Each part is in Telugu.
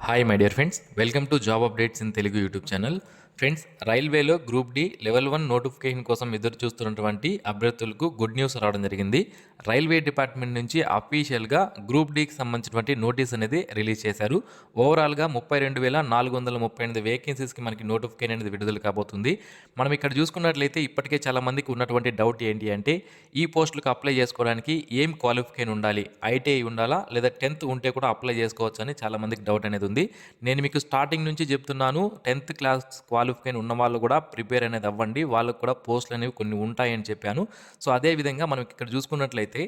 hi my dear friends welcome to job updates in Telugu YouTube channel friends రైల్వేలో group D level one notification కోసం ఎదురు చూస్తున్నటువంటి అభ్యర్థులకు గుడ్ న్యూస్ రావడం జరిగింది రైల్వే డిపార్ట్మెంట్ నుంచి అఫీషియల్గా గ్రూప్ డికి సంబంధించినటువంటి నోటీస్ అనేది రిలీజ్ చేశారు ఓవరాల్గా ముప్పై రెండు వేల నాలుగు వందల ముప్పై ఎనిమిది వేకెన్సీస్కి మనకి నోటిఫికేషన్ అనేది విడుదల కాబోతుంది మనం ఇక్కడ చూసుకున్నట్లయితే ఇప్పటికే చాలామందికి ఉన్నటువంటి డౌట్ ఏంటి అంటే ఈ పోస్టులకు అప్లై చేసుకోవడానికి ఏం క్వాలిఫికేషన్ ఉండాలి ఐటీఐ ఉండాలా లేదా టెన్త్ ఉంటే కూడా అప్లై చేసుకోవచ్చు అని చాలామందికి డౌట్ అనేది ఉంది నేను మీకు స్టార్టింగ్ నుంచి చెప్తున్నాను టెన్త్ క్లాస్ క్వాలి క్వాలిఫై ఉన్న వాళ్ళు కూడా ప్రిపేర్ అనేది అవ్వండి వాళ్ళకు కూడా పోస్టులు అనేవి కొన్ని ఉంటాయని చెప్పాను సో అదేవిధంగా మనం ఇక్కడ చూసుకున్నట్లయితే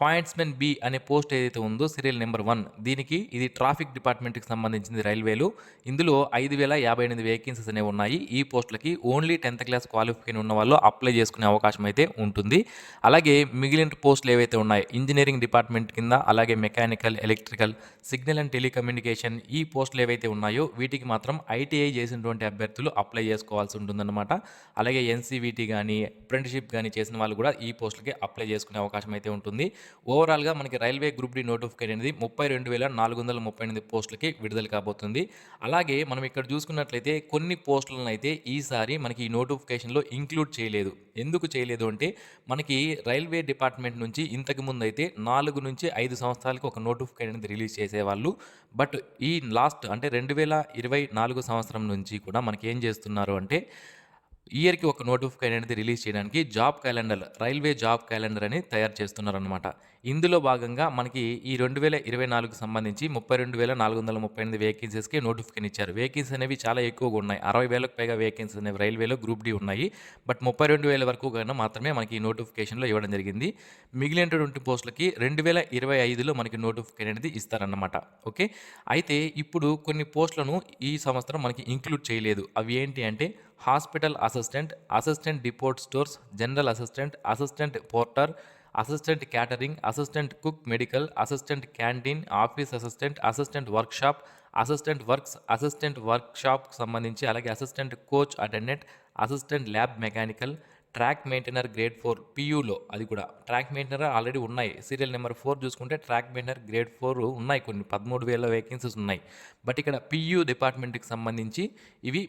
పాయింట్స్మెన్ బి అనే పోస్ట్ ఏదైతే ఉందో సీరియల్ నెంబర్ వన్ దీనికి ఇది ట్రాఫిక్ డిపార్ట్మెంట్కి సంబంధించింది రైల్వేలు ఇందులో ఐదు వేల యాభై ఎనిమిది వేకెన్సీస్ అనేవి ఉన్నాయి ఈ పోస్టులకి ఓన్లీ టెన్త్ క్లాస్ క్వాలిఫికేషన్ ఉన్న వాళ్ళు అప్లై చేసుకునే అవకాశం అయితే ఉంటుంది అలాగే మిగిలిన పోస్టులు ఏవైతే ఉన్నాయి ఇంజనీరింగ్ డిపార్ట్మెంట్ కింద అలాగే mechanical electrical signal and telecommunication ఈ పోస్టులు ఏవైతే ఉన్నాయో వీటికి మాత్రం ఐటీఐ చేసినటువంటి అభ్యర్థులు అప్లై చేసుకోవాల్సి ఉంటుందన్నమాట అలాగే ఎన్సీవీటీ కానీ అప్రెంటిషిప్ కానీ చేసిన వాళ్ళు కూడా ఈ పోస్టులకి అప్లై చేసుకునే అవకాశం అయితే ఉంటుంది ఓవరాల్గా మనకి రైల్వే గ్రూప్ డి నోటిఫికేషన్ అనేది ముప్పై రెండు వేల నాలుగు వందల ముప్పై ఎనిమిది పోస్టులకి విడుదల కాబోతుంది అలాగే మనం ఇక్కడ చూసుకున్నట్లయితే కొన్ని పోస్టులను అయితే ఈసారి మనకి ఈ నోటిఫికేషన్లో ఇంక్లూడ్ చేయలేదు ఎందుకు చేయలేదు అంటే మనకి రైల్వే డిపార్ట్మెంట్ నుంచి ఇంతకుముందు అయితే నాలుగు నుంచి ఐదు సంవత్సరాలకు ఒక నోటిఫికేషన్ అనేది రిలీజ్ చేసేవాళ్ళు బట్ ఈ లాస్ట్ అంటే రెండు వేల ఇరవై నాలుగు సంవత్సరం నుంచి కూడా మనకి ఏం చేస్తున్నారు అంటే ఇయర్కి ఒక నోటిఫికేషన్ అనేది రిలీజ్ చేయడానికి job calendar railway job calendar అని తయారు చేస్తున్నారనమాట ఇందులో భాగంగా మనకి ఈ రెండు వేల ఇరవై నాలుగుకి సంబంధించి ముప్పై రెండు వేల నాలుగు వందల ముప్పై ఎనిమిది వేకెన్సీస్కి నోటిఫికేషన్ ఇచ్చారు వేకెన్సీ అనేవి చాలా ఎక్కువగా ఉన్నాయి అరవై వేలకు పైగా వేకెన్సీ అనేవి రైల్వేలో గ్రూప్ డి ఉన్నాయి బట్ ముప్పై రెండు వేల వరకు కన్నా మాత్రమే మనకి ఈ నోటిఫికేషన్లో ఇవ్వడం జరిగింది మిగిలినటువంటి పోస్టులకి రెండు వేల ఇరవై ఐదులో మనకి నోటిఫికేషన్ అనేది ఇస్తారన్నమాట ఓకే అయితే ఇప్పుడు కొన్ని పోస్టులను ఈ సంవత్సరం మనకి ఇంక్లూడ్ చేయలేదు అవి ఏంటి అంటే hospital assistant assistant depot stores general assistant assistant porter assistant catering assistant cook medical assistant canteen office assistant assistant workshop assistant works assistant వర్క్షాప్కి సంబంధించి అలాగే assistant coach attendant assistant lab mechanical track maintainer grade four పీయూలో అది కూడా ట్రాక్ మెయింటైనర్ ఆల్రెడీ ఉన్నాయి సీరియల్ నెంబర్ ఫోర్ చూసుకుంటే ట్రాక్ మెయింటైనర్ గ్రేడ్ ఫోర్ ఉన్నాయి కొన్ని పదమూడు వేల వేకెన్సీస్ ఉన్నాయి బట్ ఇక్కడ పీయూ డిపార్ట్మెంట్కి సంబంధించి ఇవి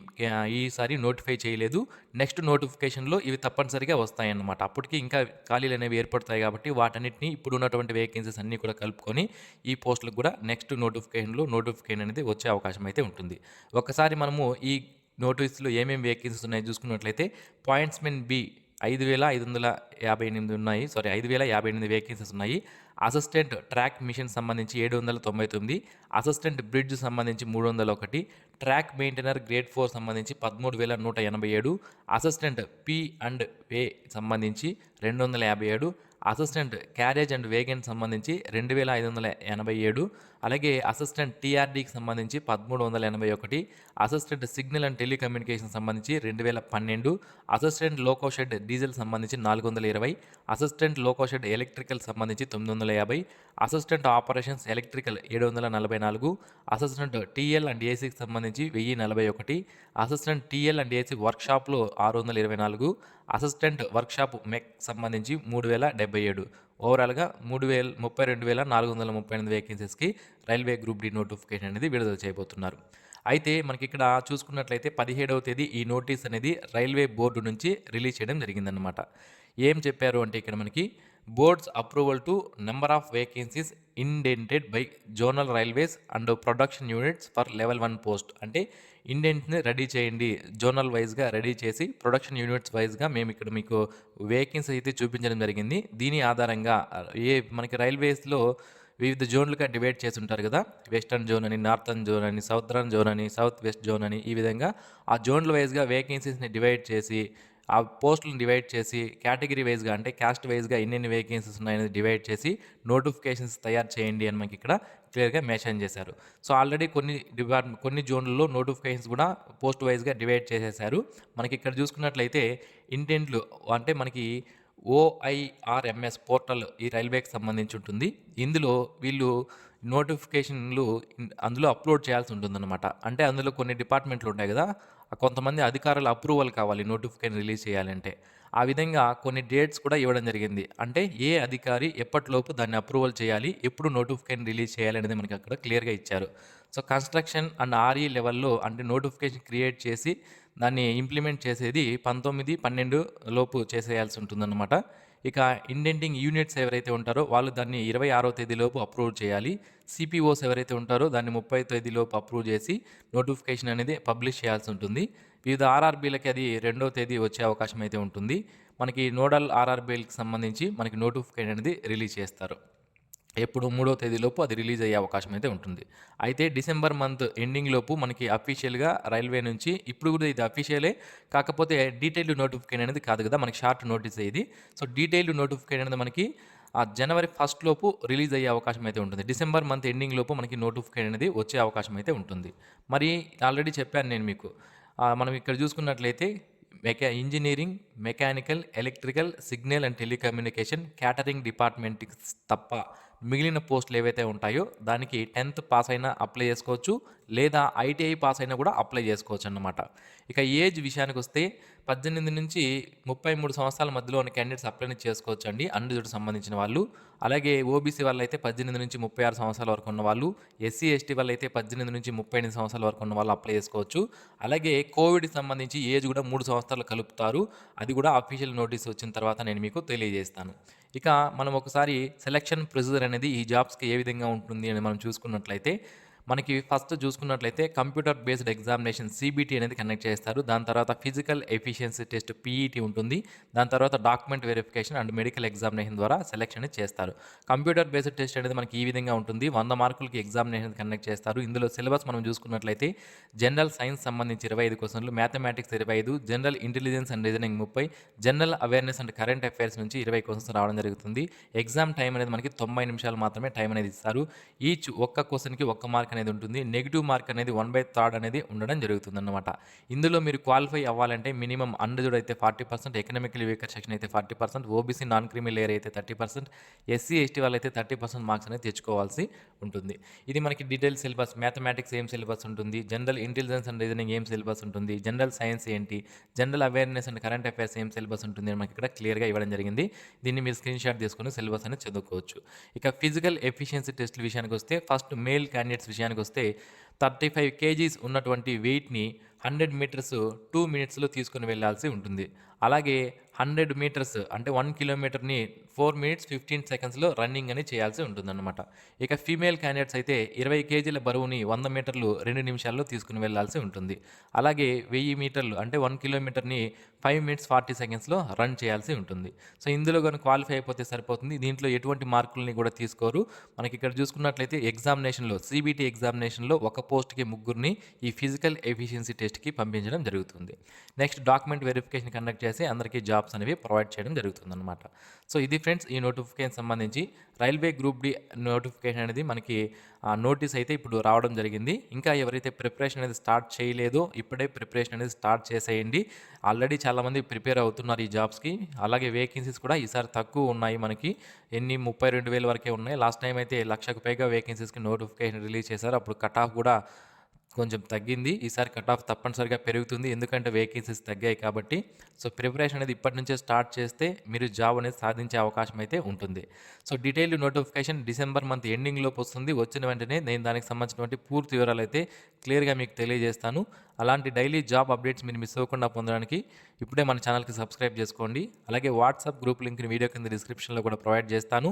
ఈసారి నోటిఫై చేయలేదు నెక్స్ట్ నోటిఫికేషన్లో ఇవి తప్పనిసరిగా వస్తాయన్నమాట అప్పటికి ఇంకా ఖాళీలు అనేవి ఏర్పడతాయి కాబట్టి వాటన్నిటిని ఇప్పుడు ఉన్నటువంటి వేకెన్సీస్ అన్నీ కూడా కలుపుకొని ఈ పోస్టులకు కూడా నెక్స్ట్ నోటిఫికేషన్లో నోటిఫికేషన్ అనేది వచ్చే అవకాశం అయితే ఉంటుంది ఒకసారి మనము ఈ నోటీసులో ఏమేమి వేకెన్సీస్ ఉన్నాయో చూసుకున్నట్లయితే పాయింట్స్మెన్ బి ఐదు వేల ఐదు వందల యాభై ఎనిమిది ఉన్నాయి సారీ ఐదు వేల యాభై ఎనిమిది వేకెన్సీస్ ఉన్నాయి అసిస్టెంట్ ట్రాక్ మిషన్ సంబంధించి ఏడు వందల తొంభై తొమ్మిది అసిస్టెంట్ బ్రిడ్జ్ సంబంధించి మూడు వందల ఒకటి ట్రాక్ మెయింటైనర్ గ్రేడ్ ఫోర్ సంబంధించి పదమూడు వేల నూట ఎనభై ఏడు అసిస్టెంట్ పి అండ్ వే సంబంధించి రెండు వందల యాభై ఏడు అసిస్టెంట్ క్యారేజ్ అండ్ వేగన్ సంబంధించి రెండు వేల ఐదు వందల ఎనభై ఏడు అలాగే అసిస్టెంట్ టీఆర్డీకి సంబంధించి పదమూడు వందల ఎనభై ఒకటి అసిస్టెంట్ సిగ్నల్ అండ్ టెలికమ్యూనికేషన్ సంబంధించి రెండు వేల పన్నెండు అసిస్టెంట్ లోకోషెడ్ డీజిల్ సంబంధించి నాలుగు వందల ఇరవై అసిస్టెంట్ లోకోషెడ్ ఎలక్ట్రికల్ సంబంధించి తొమ్మిది వందల యాభై అసిస్టెంట్ ఆపరేషన్స్ ఎలక్ట్రికల్ ఏడు వందల నలభై నాలుగు అసిస్టెంట్ టీఎల్ అండ్ ఏసీకి సంబంధించి వెయ్యి నలభై ఒకటి అసిస్టెంట్ టీఎల్ అండ్ ఏసీ వర్క్షాప్లో ఆరు వందల ఇరవై నాలుగు అసిస్టెంట్ వర్క్షాప్ మెక్ సంబంధించి మూడు వేల డెబ్బై ఏడు ఓవరాల్గా మూడు వేల ముప్పై రెండు వేల నాలుగు వందల ముప్పై ఎనిమిది వేకెన్సీస్కి రైల్వే గ్రూప్ డి నోటిఫికేషన్ అనేది విడుదల చేయబోతున్నారు అయితే మనకి ఇక్కడ చూసుకున్నట్లయితే పదిహేడవ తేదీ ఈ నోటీస్ అనేది రైల్వే బోర్డు నుంచి రిలీజ్ చేయడం జరిగిందనమాట ఏం చెప్పారు అంటే ఇక్కడ మనకి boards approval to number of vacancies indented by zonal railways and production units for level one post అంటే ఇండెంట్ని రెడీ చేయండి జోనల్ వైజ్గా రెడీ చేసి ప్రొడక్షన్ యూనిట్స్ వైజ్గా మేము ఇక్కడ మీకు వేకెన్సీ అయితే చూపించడం జరిగింది దీని ఆధారంగా ఏ మనకి రైల్వేస్లో వివిధ జోన్లుగా డివైడ్ చేసి ఉంటారు కదా వెస్టర్న్ జోన్ అని నార్థన్ జోన్ అని సౌత్రన్ జోన్ అని సౌత్ వెస్ట్ జోన్ అని ఈ విధంగా ఆ జోన్ల వైజ్గా వేకెన్సీస్ని డివైడ్ చేసి ఆ పోస్టులను డివైడ్ చేసి కేటగిరీ వైజ్గా అంటే క్యాస్ట్ వైజ్గా ఎన్నెన్ని వేకెన్సీస్ ఉన్నాయని డివైడ్ చేసి నోటిఫికేషన్స్ తయారు చేయండి అని మనకి ఇక్కడ క్లియర్గా మెన్షన్ చేశారు సో ఆల్రెడీ కొన్ని డిపార్ట్మెంట్ కొన్ని జోన్లలో నోటిఫికేషన్స్ కూడా పోస్ట్ వైజ్గా డివైడ్ చేసేసారు మనకి ఇక్కడ చూసుకున్నట్లయితే ఇంటెంట్లు అంటే మనకి ఓఐఆర్ఎంఎస్ పోర్టల్ ఈ రైల్వేకి సంబంధించి ఉంటుంది ఇందులో వీళ్ళు నోటిఫికేషన్లు అందులో అప్లోడ్ చేయాల్సి ఉంటుందన్నమాట అంటే అందులో కొన్ని డిపార్ట్మెంట్లు ఉంటాయి కదా కొంతమంది అధికారుల అప్రూవల్ కావాలి నోటిఫికేషన్ రిలీజ్ చేయాలంటే ఆ విధంగా కొన్ని డేట్స్ కూడా ఇవ్వడం జరిగింది అంటే ఏ అధికారి ఎప్పటిలోపు దాన్ని అప్రూవల్ చేయాలి ఎప్పుడు నోటిఫికేషన్ రిలీజ్ చేయాలి అనేది మనకి అక్కడ క్లియర్గా ఇచ్చారు సో కన్స్ట్రక్షన్ అండ్ ఆర్ఈ లెవెల్లో అంటే నోటిఫికేషన్ క్రియేట్ చేసి దాన్ని ఇంప్లిమెంట్ చేసేది పంతొమ్మిది పన్నెండు లోపు చేసేయాల్సి ఉంటుందన్నమాట ఇక ఇండెంటింగ్ యూనిట్స్ ఎవరైతే ఉంటారో వాళ్ళు దాన్ని ఇరవై ఆరో తేదీలోపు అప్రూవ్ చేయాలి సిపిఓస్ ఎవరైతే ఉంటారో దాన్ని ముప్పై తేదీలోపు అప్రూవ్ చేసి నోటిఫికేషన్ అనేది పబ్లిష్ చేయాల్సి ఉంటుంది వివిధ ఆర్ఆర్బీలకి అది రెండో తేదీ వచ్చే అవకాశం అయితే ఉంటుంది మనకి నోడల్ ఆర్ఆర్బీలకు సంబంధించి మనకి నోటిఫికేషన్ అనేది రిలీజ్ చేస్తారు ఎప్పుడు మూడో తేదీలోపు అది రిలీజ్ అయ్యే అవకాశం అయితే ఉంటుంది అయితే డిసెంబర్ మంత్ ఎండింగ్ లోపు మనకి అఫీషియల్గా రైల్వే నుంచి ఇప్పుడు కూడా ఇది అఫీషియలే కాకపోతే డీటెయిల్డ్ నోటిఫికేషన్ అనేది కాదు కదా మనకి షార్ట్ నోటీస్ ఇది సో డీటెయిల్డ్ నోటిఫికేషన్ అనేది మనకి ఆ జనవరి ఫస్ట్ లోపు రిలీజ్ అయ్యే అవకాశం అయితే ఉంటుంది డిసెంబర్ మంత్ ఎండింగ్ లోపు మనకి నోటిఫికేషన్ అనేది వచ్చే అవకాశం అయితే ఉంటుంది మరి ఆల్రెడీ చెప్పాను నేను మీకు మనం ఇక్కడ చూసుకున్నట్లయితే mecha engineering mechanical electrical signal and telecommunication catering department తప్ప మిగిలిన పోస్టులు ఏవైతే ఉంటాయో దానికి టెన్త్ పాస్ అయినా అప్లై చేసుకోవచ్చు లేదా ఐటీఐ పాస్ అయినా కూడా అప్లై చేసుకోవచ్చు అన్నమాట ఇక ఏజ్ విషయానికి వస్తే పద్దెనిమిది నుంచి ముప్పై మూడు సంవత్సరాల మధ్యలో క్యాండిడేట్స్ అప్లై చేసుకోవచ్చు అండి అన్రిజర్డ్ సంబంధించిన వాళ్ళు అలాగే ఓబీసీ వాళ్ళు అయితే పద్దెనిమిది నుంచి ముప్పై ఆరు సంవత్సరాల వరకు ఉన్న వాళ్ళు ఎస్సీ ఎస్టీ వాళ్ళు అయితే పద్దెనిమిది నుంచి ముప్పై ఎనిమిది సంవత్సరాల వరకు ఉన్న వాళ్ళు అప్లై చేసుకోవచ్చు అలాగే కోవిడ్ సంబంధించి ఏజ్ కూడా మూడు సంవత్సరాలు కలుపుతారు అది కూడా అఫీషియల్ నోటీస్ వచ్చిన తర్వాత నేను మీకు తెలియజేస్తాను ఇక మనం ఒకసారి సెలక్షన్ ప్రొసీజర్ అనేది ఈ జాబ్స్కి ఏ విధంగా ఉంటుంది అని మనం చూసుకున్నట్లయితే మనకి ఫస్ట్ చూసుకున్నట్లయితే కంప్యూటర్ బేస్డ్ ఎగ్జామినేషన్ సిబిటీ అనేది కండక్ట్ చేస్తారు దాని తర్వాత ఫిజికల్ ఎఫిషియన్సీ టెస్ట్ పీఈటీ ఉంటుంది దాని తర్వాత document verification and medical examination ద్వారా సెలెక్షన్ చేస్తారు కంప్యూటర్ బేస్డ్ టెస్ట్ అనేది మనకి ఈ విధంగా ఉంటుంది వంద మార్కులకి ఎగ్జామినేషన్ కండక్ట్ చేస్తారు ఇందులో సిలబస్ మనం చూసుకున్నట్లయితే జనరల్ సైన్స్ సంబంధించి ఇరవై ఐదు క్వశ్చన్లు మ్యాథమెటిక్స్ ఇరవై ఐదు జనరల్ ఇంటెలిజెన్స్ అండ్ రీజనింగ్ ముప్పై general awareness and current affairs నుంచి ఇరవై క్వశ్చన్స్ రావడం జరుగుతుంది ఎగ్జామ్ టైం అనేది మనకి తొంభై నిమిషాలు మాత్రమే టైం అనేది ఇస్తారు ఈచ్ ఒక్క క్వశ్చన్కి ఒక్క మార్క్ అనేది ఉంటుంది నెగిటివ్ మార్క్ అనేది వన్ బై థర్డ్ అనేది ఉండడం జరుగుతుంది అనమాట ఇందులో మీరు క్వాలిఫై అవ్వాలంటే మినిమం అన్రిజర్డ్ అయితే forty percent economically weaker section అయితే forty percent OBC non creamy layer అయితే థర్టీ పర్సెంట్ ఎస్సీ ఎస్టీ వాళ్ళు అయితే థర్టీ పర్సెంట్ మార్క్స్ అనేది తెచ్చుకోవాల్సి ఉంటుంది ఇది మనకి డీటెయిల్ సిలబస్ మ్యాథమెటిక్స్ ఏం సిలబస్ ఉంటుంది జనరల్ ఇంటెలిజెన్స్ అండ్ రీజనింగ్ ఏం సిలబస్ ఉంటుంది జనరల్ సైన్స్ ఏంటి general awareness and current affairs ఏం సిలబస్ ఉంటుంది అని మనకి ఇక్కడ క్లియర్గా ఇవ్వడం జరిగింది దీన్ని మీరు స్క్రీన్ షాట్ తీసుకుని సిలబస్ అనేది చదువుకోవచ్చు ఇక ఫిజికల్ ఎఫిషియన్సీ టెస్ట్ విషయానికి వస్తే ఫస్ట్ మేల్ క్యాండిడేట్స్ విషయం విషయానికి వస్తే థర్టీ ఫైవ్ కేజీస్ ఉన్నటువంటి వెయిట్ని హండ్రెడ్ మీటర్స్ టూ మినిట్స్లో తీసుకుని వెళ్ళాల్సి ఉంటుంది అలాగే హండ్రెడ్ మీటర్స్ అంటే వన్ కిలోమీటర్ని ఫోర్ మినిట్స్ ఫిఫ్టీన్ సెకండ్స్లో రన్నింగ్ అని చేయాల్సి ఉంటుందన్నమాట ఇక ఫీమేల్ క్యాండిడేట్స్ అయితే ఇరవై కేజీల బరువుని వంద మీటర్లు రెండు నిమిషాల్లో తీసుకుని వెళ్లాల్సి ఉంటుంది అలాగే వెయ్యి మీటర్లు అంటే వన్ కిలోమీటర్ని ఫైవ్ మినిట్స్ ఫార్టీ సెకండ్స్లో రన్ చేయాల్సి ఉంటుంది సో ఇందులో కానీ క్వాలిఫై అయిపోతే సరిపోతుంది దీంట్లో ఎటువంటి మార్కులని కూడా తీసుకోరు మనకి ఇక్కడ చూసుకున్నట్లయితే ఎగ్జామినేషన్లో సిబిటీ ఎగ్జామినేషన్లో ఒక పోస్ట్కి ముగ్గురిని ఈ ఫిజికల్ ఎఫిషియన్సీ టెస్ట్ లిస్ట్కి పంపించడం జరుగుతుంది నెక్స్ట్ డాక్యుమెంట్ వెరిఫికేషన్ కండక్ట్ చేసి అందరికీ జాబ్స్ అనేవి ప్రొవైడ్ చేయడం జరుగుతుందన్నమాట సో ఇది ఫ్రెండ్స్ ఈ నోటిఫికేషన్ సంబంధించి రైల్వే గ్రూప్ డి నోటిఫికేషన్ అనేది మనకి నోటీస్ అయితే ఇప్పుడు రావడం జరిగింది ఇంకా ఎవరైతే ప్రిపరేషన్ అనేది స్టార్ట్ చేయలేదో ఇప్పుడే ప్రిపరేషన్ అనేది స్టార్ట్ చేసేయండి ఆల్రెడీ చాలామంది ప్రిపేర్ అవుతున్నారు ఈ జాబ్స్కి అలాగే వేకెన్సీస్ కూడా ఈసారి తక్కువ ఉన్నాయి మనకి ఎన్ని ముప్పై రెండు వేల వరకే ఉన్నాయి లాస్ట్ టైం అయితే లక్షకు పైగా వేకెన్సీస్కి నోటిఫికేషన్ రిలీజ్ చేశారు అప్పుడు కట్ ఆఫ్ కూడా కొంచెం తగ్గింది ఈసారి కట్ ఆఫ్ తప్పనిసరిగా పెరుగుతుంది ఎందుకంటే వేకెన్సీస్ తగ్గాయి కాబట్టి సో ప్రిపరేషన్ అనేది ఇప్పటి నుంచే స్టార్ట్ చేస్తే మీరు జాబ్ అనేది సాధించే అవకాశం అయితే ఉంటుంది so detailed notification December month ending లోపు వస్తుంది వచ్చిన వెంటనే నేను దానికి సంబంధించినటువంటి పూర్తి వివరాలు అయితే క్లియర్గా మీకు తెలియజేస్తాను అలాంటి డైలీ జాబ్ అప్డేట్స్ మీరు మిస్ అవ్వకుండా పొందడానికి ఇప్పుడే మన ఛానల్కి సబ్స్క్రైబ్ చేసుకోండి అలాగే వాట్సాప్ గ్రూప్ లింక్ని వీడియో కింద డిస్క్రిప్షన్లో కూడా ప్రొవైడ్ చేస్తాను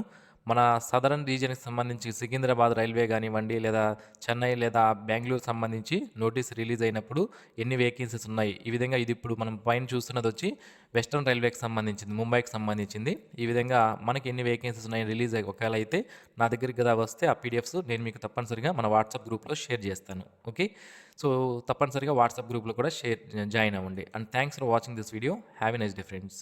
మన సదరన్ రీజియన్కి సంబంధించి సికింద్రాబాద్ రైల్వే కానివ్వండి లేదా చెన్నై లేదా బెంగళూరు సంబంధించి నోటీస్ రిలీజ్ అయినప్పుడు ఎన్ని వేకెన్సీస్ ఉన్నాయి ఈ విధంగా ఇది ఇప్పుడు మనం పైన చూస్తున్నది వచ్చి వెస్ట్రన్ రైల్వేకి సంబంధించింది ముంబైకి సంబంధించింది ఈ విధంగా మనకి ఎన్ని వేకెన్సీస్ ఉన్నాయి రిలీజ్ ఒకవేళ అయితే నా దగ్గరికి కదా వస్తే ఆ పీడిఎఫ్స్ నేను మీకు తప్పనిసరిగా మన వాట్సాప్ గ్రూప్లో షేర్ చేస్తాను ఓకే సో తప్పనిసరిగా వాట్సాప్ గ్రూప్లో కూడా షేర్ జాయిన్ అవ్వండి and thanks for watching this video have a nice difference